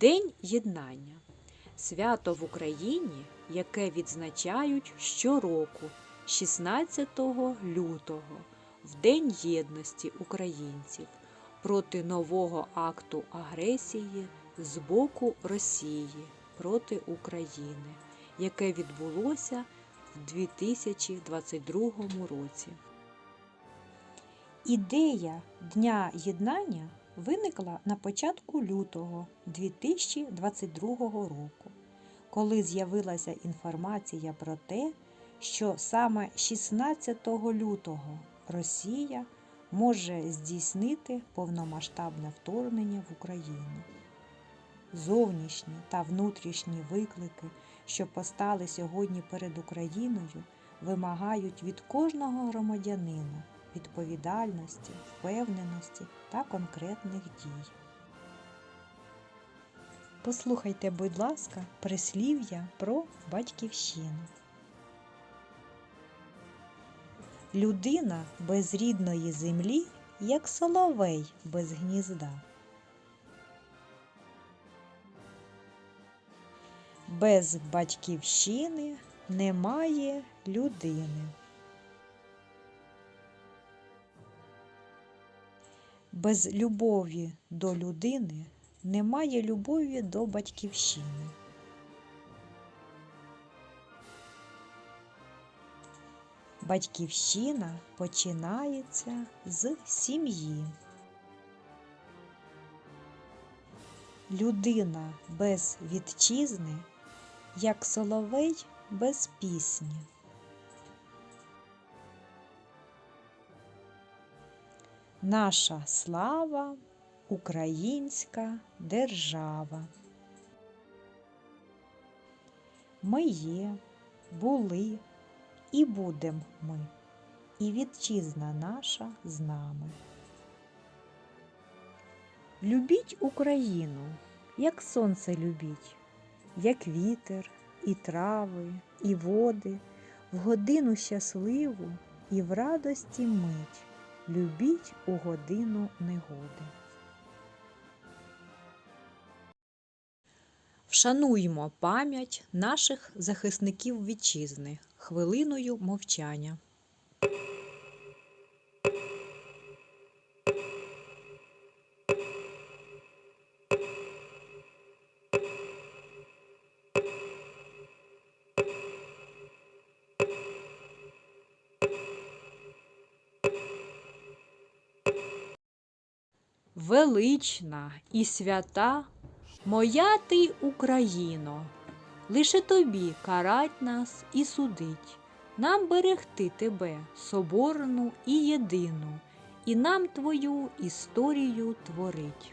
День єднання свято в Україні, яке відзначають щороку, 16 лютого, в День єдності українців проти нового акту агресії з боку Росії проти України, яке відбулося в 2022 році. Ідея Дня єднання виникла на початку лютого 2022 року, коли з'явилася інформація про те, що саме 16 лютого Росія може здійснити повномасштабне вторгнення в Україну. Зовнішні та внутрішні виклики, що постали сьогодні перед Україною, вимагають від кожного громадянина відповідальності, впевненості та конкретних дій. Послухайте, будь ласка, прислів'я про батьківщину. Людина без рідної землі, як соловей без гнізда. Без батьківщини немає людини. Без любові до людини немає любові до батьківщини. Батьківщина починається з сім'ї. Людина без вітчизни, як соловей без пісні. Наша слава українська держава. Ми є, були і будем ми, і вітчизна наша з нами. Любіть Україну, як сонце любіть, як вітер, і трави, і води, в годину щасливу і в радості мить. Любіть у годину негоди. Вшануймо пам'ять наших захисників вітчизни хвилиною мовчання. Велична і свята Моя ти Україно, лише тобі карать нас і судить, нам берегти тебе, соборну і єдину, і нам твою історію творить.